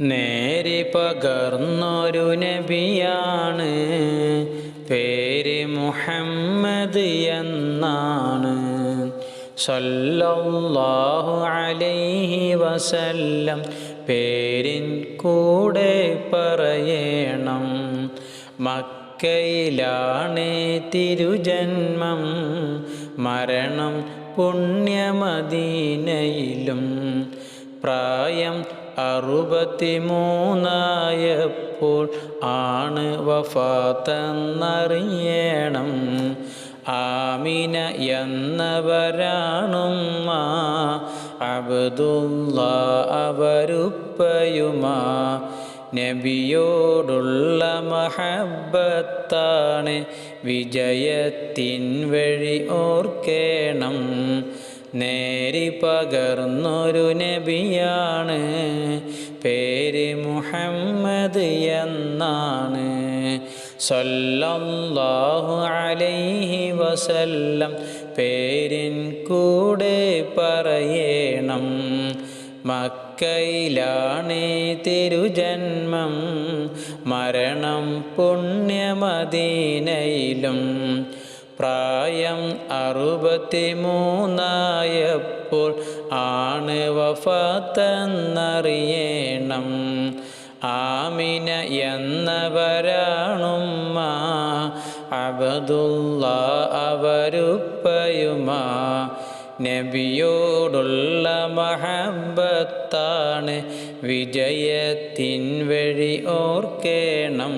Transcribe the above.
നേരി പകർന്നൊരു നബിയാണ്. പേര് മുഹമ്മദ് എന്നാണ്. സല്ലല്ലാഹു അലൈഹി വസല്ലം പേരിൻ കൂടെ പറയണം. മക്കയിലാണ് തിരുജന്മം. മരണം പുണ്യമദീനയിലും പ്രായം അറുപത്തിമൂന്നായപ്പോൾ ആണ് വഫാത്തെന്നറിയണം. ആമിന എന്നവരാണുമ്മ അബ്ദുള്ള അവരുപ്പയുമാ. നബിയോടുള്ള മഹബത്താണ് വിജയത്തിൻ വഴി ഓർക്കേണം. നേരി പകർന്നൊരു നബിയാണ്. പേര് മുഹമ്മദ് എന്നാണ്. സല്ലല്ലാഹു അലൈഹി വസല്ലം പേരിൻ കൂടെ പറയണം. മക്കയിലാണ് തിരുജന്മം. മരണം പുണ്യമദീനയിലും പ്രായം അറുപത്തി മൂന്നായപ്പോൾ ആണ് വഫാത്തെന്നറിയണം. ആമിന എന്നവരാണുമ്മ. അബദുള്ള അവരുപ്പയുമ. നബിയോടുള്ള മഹബത്താണ് വിജയത്തിൻ വഴി ഓർക്കേണം.